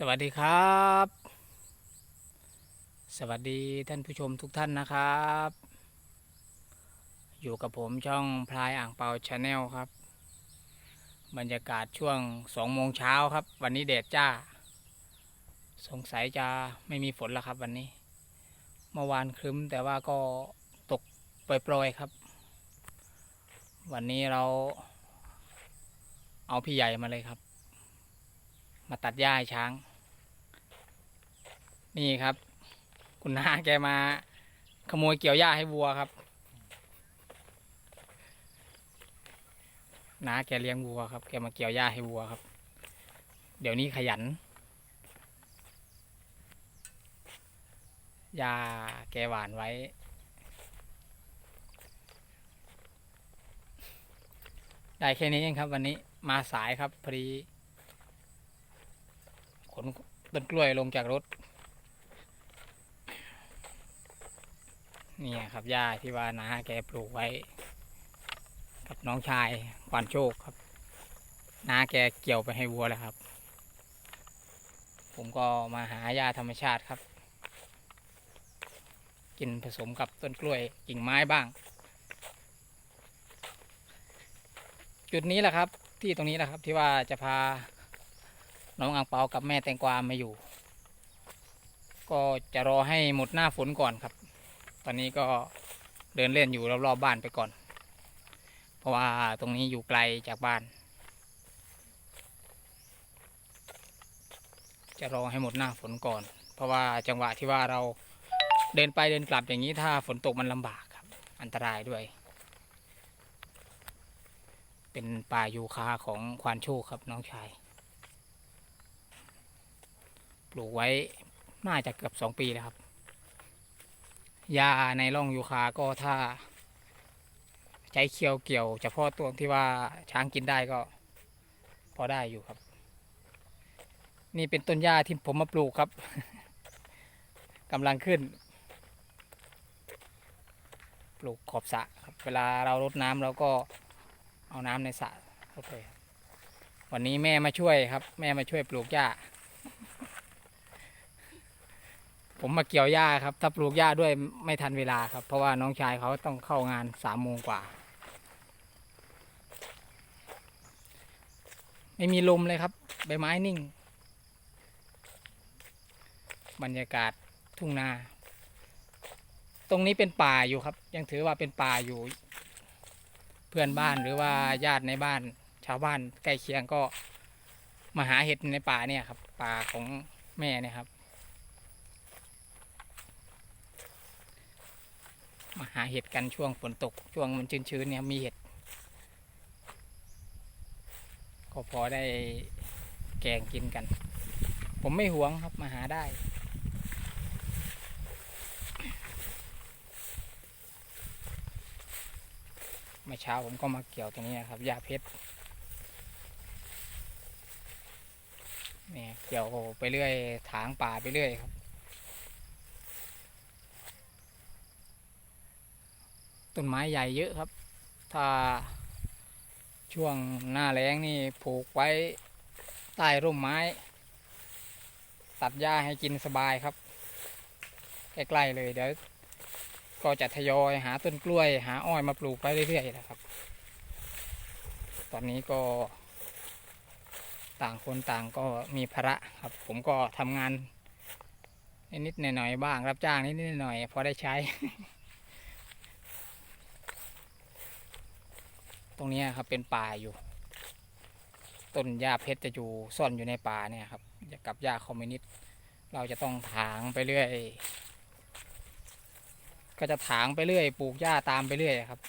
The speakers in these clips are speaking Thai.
สวัสดีครับ สวัสดีท่านผู้ชมทุกท่านนะครับ อยู่กับผมช่องพลายอ่างเปาชาแนลครับ บรรยากาศช่วงสองโมงเช้าครับ วันนี้แดดจ้า สงสัยจะไม่มีฝนแล้วครับวันนี้ เมื่อวานครึ้มแต่ว่าก็ตกปล่อยๆครับ วันนี้เราเอาพี่ใหญ่มาเลยครับ มาตัดหญ้าให้ช้าง นี่ครับ คุณน้าแกมา ขโมยเกี่ยวหญ้าให้วัวครับน้าแกเลี้ยงวัวครับ แกมาเกี่ยวหญ้าให้วัวครับ เดี๋ยวนี้ขยันหญ้าแกหวานไว้ ได้แค่นี้เองครับ วันนี้มาสายครับพอดี ขนต้นกล้วยลงจากรถ นี่ครับหญ้าที่ว่านาแกปลูกไว้ กับน้องชายขวานโชคครับนาแกเกี่ยวไปให้วัวแล้วครับ ผมก็มาหาหญ้าธรรมชาติครับ กินผสมกับต้นกล้วยกิ่งไม้บ้าง จุดนี้แหละครับ ที่ตรงนี้แหละครับที่ว่าจะพา น้องอังเปากับแม่แตงกวามาอยู่ ก็จะรอให้หมดหน้าฝนก่อนครับ ตอนนี้ก็เดินเล่นอยู่รอบๆบบ้านไปก่อน เพราะว่าตรงนี้อยู่ไกลจากบ้าน จะรอให้หมดหน้าฝนก่อน เพราะว่าจังหวะที่ว่าเราเดินไปเดินกลับอย่างนี้ถ้าฝนตกมันลำบากครับ อันตรายด้วย เป็นป่ายูคาของควานโชคครับน้องชาย ลูกไว้น่าจะเกือบสองปีแล้วครับยาในร่องยูคาก็ถ้า ใช้เคียวเกี่ยวเฉพาะตัวที่ว่าช้างกินได้ก็ พอได้อยู่ครับ นี่เป็นต้นหญ้าที่ผมมาปลูกครับกำลังขึ้น ปลูกขอบสระครับ เวลาเรารดน้ำเราก็เอาน้ำในสระเข้าไปควันนี้แม่มาช่วยครับ แม่มาช่วยปลูกหญ้า ผมมาเกี่ยวหญ้าครับ ถ้าปลูกหญ้าด้วยไม่ทันเวลาครับ เพราะว่าน้องชายเขาต้องเข้างานสามโมงกว่า ไม่มีลมเลยครับ ใบไม้นิ่ง บรรยากาศทุ่งนา ตรงนี้เป็นป่าอยู่ครับ ยังถือว่าเป็นป่าอยู่ เพื่อนบ้านหรือว่าญาติในบ้าน ชาวบ้านใกล้เคียงก็มาหาเห็ดในป่าเนี่ยครับ ป่าของแม่เนี่ยครับ มาหาเห็ดกันช่วงฝนตกช่วงมันชื้นๆเนี่ยมีเห็ดก็พอได้แกงกินกัน ผมไม่หวงครับมาหาได้ เมื่อเช้าผมก็มาเกี่ยวตรงนี้นะครับยาเพชรเนี่ยเกี่ยวไปเรื่อยถางป่าไปเรื่อยครับ ต้นไม้ใหญ่เยอะครับ ถ้าช่วงหน้าแล้งนี่ผูกไว้ใต้ร่มไม้ ตัดหญ้าให้กินสบายครับ ใกล้ๆเลยเดี๋ยวก็จะทยอยหาต้นกล้วย หาอ้อยมาปลูกไปเรื่อยๆนะครับ ตอนนี้ก็ต่างคนต่างก็มีภาระครับ ผมก็ทำงานนิดๆหน่อยๆบ้างรับจ้างนิดๆหน่อยๆพอได้ใช้ ตรงนี้ครับเป็นป่าอยู่ ต้นหญ้าเพชรจะอยู่ซ่อนอยู่ในป่าเนี่ยครับกับหญ้าคอมมิวนิสต์เราจะต้องถางไปเรื่อย ก็จะถางไปเรื่อย ปลูกหญ้าตามไปเรื่อยครับ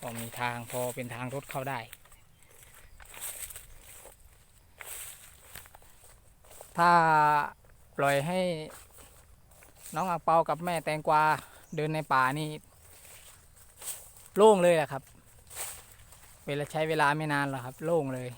ก็มีทางพอเป็นทางรถเข้าได้ ถ้าปล่อยให้ น้องอังเปากับแม่แตงกวาเดินในป่านี่โล่งเลยแหละครับ เวลาใช้เวลาไม่นานหรอกครับ โล่งเลย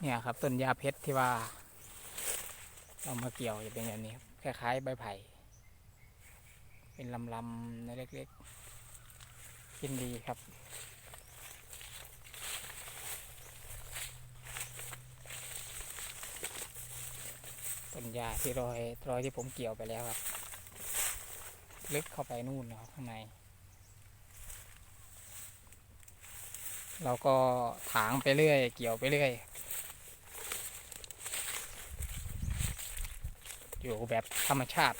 เนี่ยครับต้นยาเพชรที่ว่าเรามาเกี่ยวจะเป็นอย่างนี้ครับคล้ายๆใบไผ่ เป็นลำๆเล็กๆกินดีครับ นหญ้าที่รอยรอยที่ผมเกี่ยวไปแล้วครับ ลึกเข้าไปนู่นนะครับข้างใน เราก็ถางไปเรื่อย เกี่ยวไปเรื่อย อยู่แบบธรรมชาติ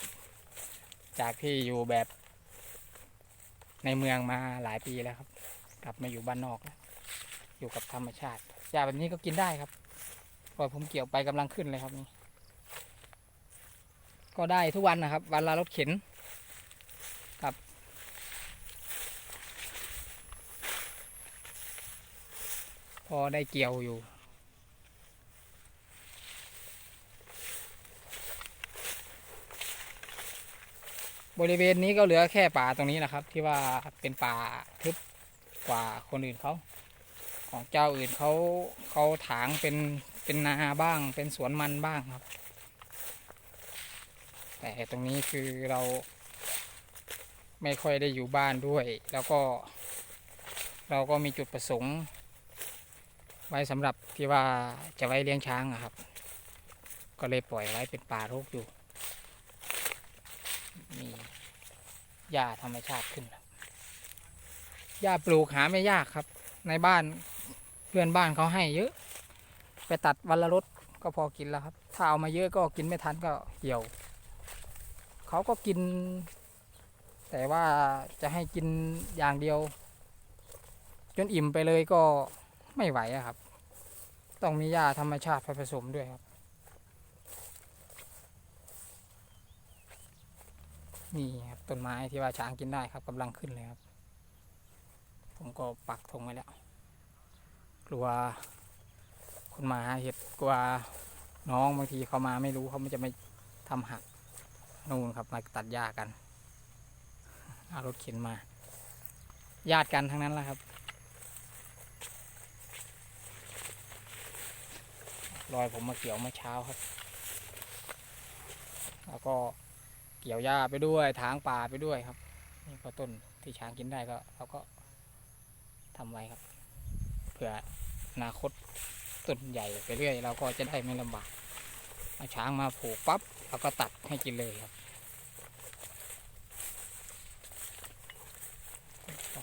จากที่อยู่แบบในเมืองมาหลายปีแล้วครับ กลับมาอยู่บ้านนอกแล้วอยู่กับธรรมชาติหญ้าแบบนี้ก็กินได้ครับพอยผมเกี่ยวไปกำลังขึ้นเลยครับนี่ ก็ได้ทุกวันนะครับ วันละรถเข็นครับพอได้เกี่ยวอยู่บริเวณนี้ก็เหลือแค่ป่าตรงนี้นะครับ ที่ว่าเป็นป่าทึบกว่าคนอื่นเขาของเจ้าอื่นเขาเขาถางเป็นเป็นนาบ้าง เป็นสวนมันบ้างครับ แต่ตรงนี้คือเราไม่ค่อยได้อยู่บ้านด้วย แล้วก็ เราก็มีจุดประสงค์ ไว้สำหรับที่ว่าจะไว้เลี้ยงช้างอะครับ ก็เลยปล่อยไว้เป็นป่ารกอยู่ มีหญ้าธรรมชาติขึ้นหญ้าปลูกหาไม่ยากครับ ในบ้านเพื่อนบ้านเขาให้เยอะ ไปตัดวันละรถก็พอกินแล้วครับ ถ้าเอามาเยอะก็กินไม่ทันก็เหี่ยว เขาก็กิน แต่ว่าจะให้กินอย่างเดียว จนอิ่มไปเลยก็ไม่ไหวครับ ต้องมีหญ้าธรรมชาติผสมด้วยครับ นี่ครับต้นไม้ที่ว่าช้างกินได้ครับกำลังขึ้นเลยครับ ผมก็ปักธงไว้แล้ว กลัวคนมาหาเห็ดกลัวน้องบางทีเขามาไม่รู้เขาไม่จะไม่ทำหัก นู่นครับมาตัดหญ้ากันเอารถเข็นมา ญาติกันทั้งนั้นแหละครับ รอยผมมาเกี่ยวเมื่อเช้าครับ แล้วก็เกี่ยวหญ้าไปด้วยถางป่าไปด้วยครับ นี่ก็ต้นที่ช้างกินได้ก็เราก็ทำไว้ครับ เผื่ออนาคตต้นใหญ่ไปเรื่อยเราก็จะได้ไม่ลำบากเอาช้างมาผูกปั๊บ เราก็ตัดให้กินเลยครับ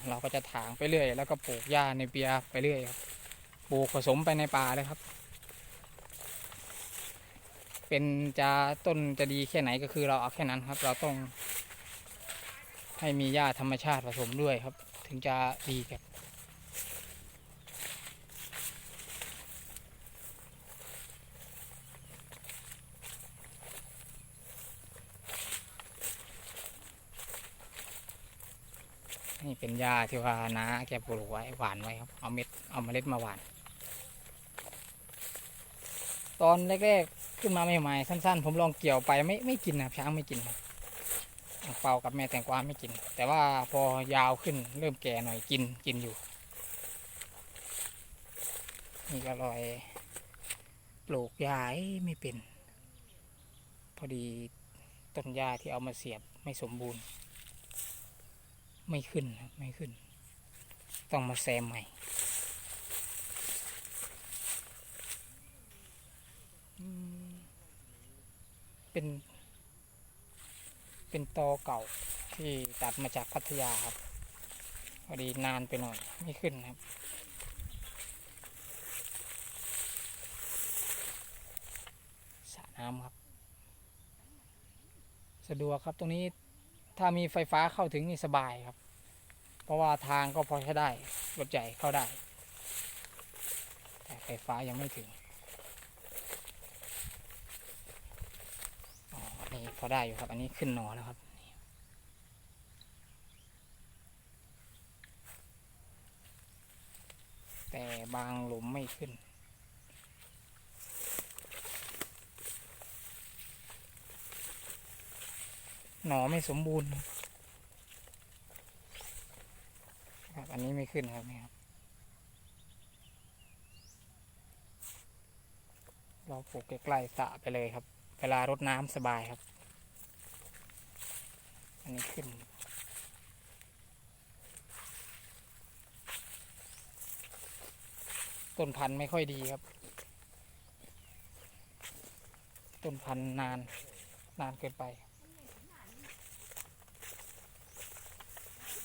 เราก็จะถางไปเรื่อย แล้วก็ปลูกหญ้าในเปียไปเรื่อยครับ ปลูกผสมไปในป่าเลยครับ เป็นจะต้นจะดีแค่ไหนก็คือเราเอาแค่นั้นครับ เราต้อง ให้มีหญ้าธรรมชาติผสมด้วยครับ ถึงจะดีครับ นี่เป็นหญ้าที่ว่าน้าแกปลูกไว้หวานไว้ครับ เอาเม็ดเอาเมล็ดมาหวาน ตอนแรกๆขึ้นมาใหม่ๆสั้น ๆ ผมลองเกี่ยวไปไม่ไม่กินนะช้างไม่กินครับเปากับแม่แตงกวาไม่กิน แต่ว่าพอยาวขึ้นเริ่มแก่หน่อยกินกินอยู่ นี่ก็ลอยปลูกหญ้ายไม่เป็น พอดีต้นหญ้าที่เอามาเสียบไม่สมบูรณ์ ไม่ขึ้นครับไม่ขึ้น ต้องมาแซมใหม่เป็น เป็นตอเก่าที่ตัดมาจากพัทยาครับพอดีนานไปหน่อย ไม่ขึ้นครับสระน้ำครับ สะดวกครับตรงนี้ ถ้ามีไฟฟ้าเข้าถึงนี่สบายครับ เพราะว่าทางก็พอใช้ได้รถใหญ่เข้าได้ แต่ไฟฟ้ายังไม่ถึงอ๋อนี่พอได้อยู่ครับ อันนี้ขึ้นหนอแล้วครับแต่บางหลุมไม่ขึ้น หนอไม่สมบูรณ์ครับอันนี้ไม่ขึ้นครับนี่ครับเราปลูกใกล้ๆสระไปเลยครับ เวลารดน้ำสบายครับ อันนี้ขึ้นต้นพันธุ์ไม่ค่อยดีครับ ต้นพันธุ์นานนานเกินไป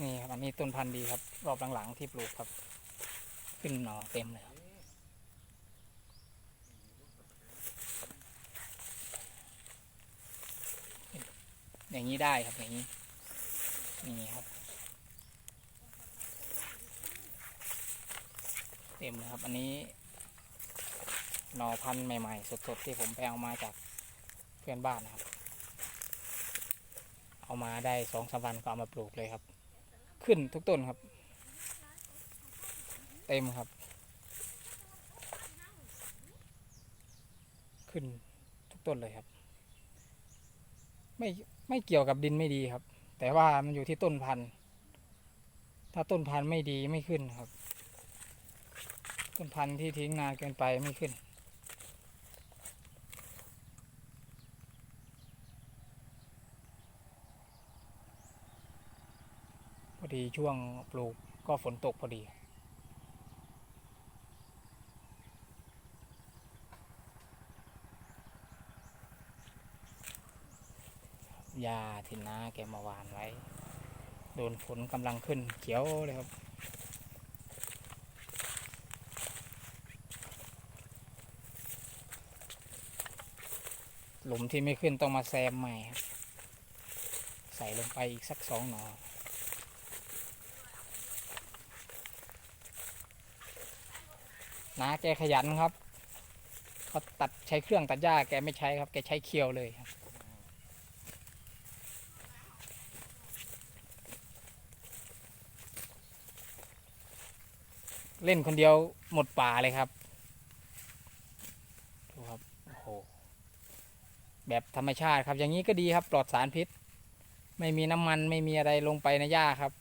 นี่ครับอันนี้ต้นพันธุ์ดีครับ รอบหลังๆที่ปลูกครับ ขึ้นหน่อเต็มเลยครับอย่างนี้ได้ครับอย่างนี้นี่ครับ เต็มเลยครับ อันนี้หน่อพันธุ์ใหม่ๆ สดๆที่ผมไปเอามาจากเพื่อนบ้านนะครับ เอามาได้สองสามวันก็เอามาปลูกเลยครับ ขึ้นทุกต้นครับ เต็มครับ ขึ้นทุกต้นเลยครับ ไม่ไม่เกี่ยวกับดินไม่ดีครับ แต่ว่ามันอยู่ที่ต้นพันธุ์ ถ้าต้นพันธุ์ไม่ดีไม่ขึ้นครับ ต้นพันธุ์ที่ทิ้งนานเกินไปไม่ขึ้น อดีช่วงปลูกก็ฝนตกพอดี ยาที่น้าแกมาหวานไว้ โดนฝนกำลังขึ้นเขียวเลยครับหลุมที่ไม่ขึ้นต้องมาแซมใหม่ครับ ใส่ลงไปอีกสักสองหนอ นาแกขยันครับเขาตัดใช้เครื่องตัดหญ้าแกไม่ใช้ครับ แกใช้เคียวเลยครับเล่นคนเดียวหมดป่าเลยครับ ดูครับ โอ้โห แบบธรรมชาติครับ อย่างนี้ก็ดีครับ ปลอดสารพิษ ไม่มีน้ำมันไม่มีอะไรลงไปในหญ้าครับ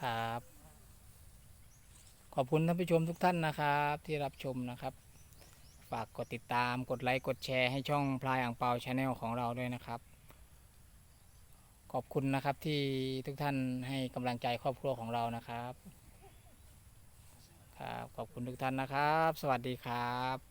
ครับ ข อบคุณท่านผู้ชมทุกท่านนะครับ ที่รับชมนะครับ ฝากกดติดตามกดไลค์กดแชร์ให้ช่องพลายอ่างเปาชาแนลของเราด้วยนะครับ ขอบคุณนะครับที่ทุกท่านให้กำลังใจครอบครัวของเรานะครับครับขอบคุณทุกท่านนะครับ สวัสดีครับ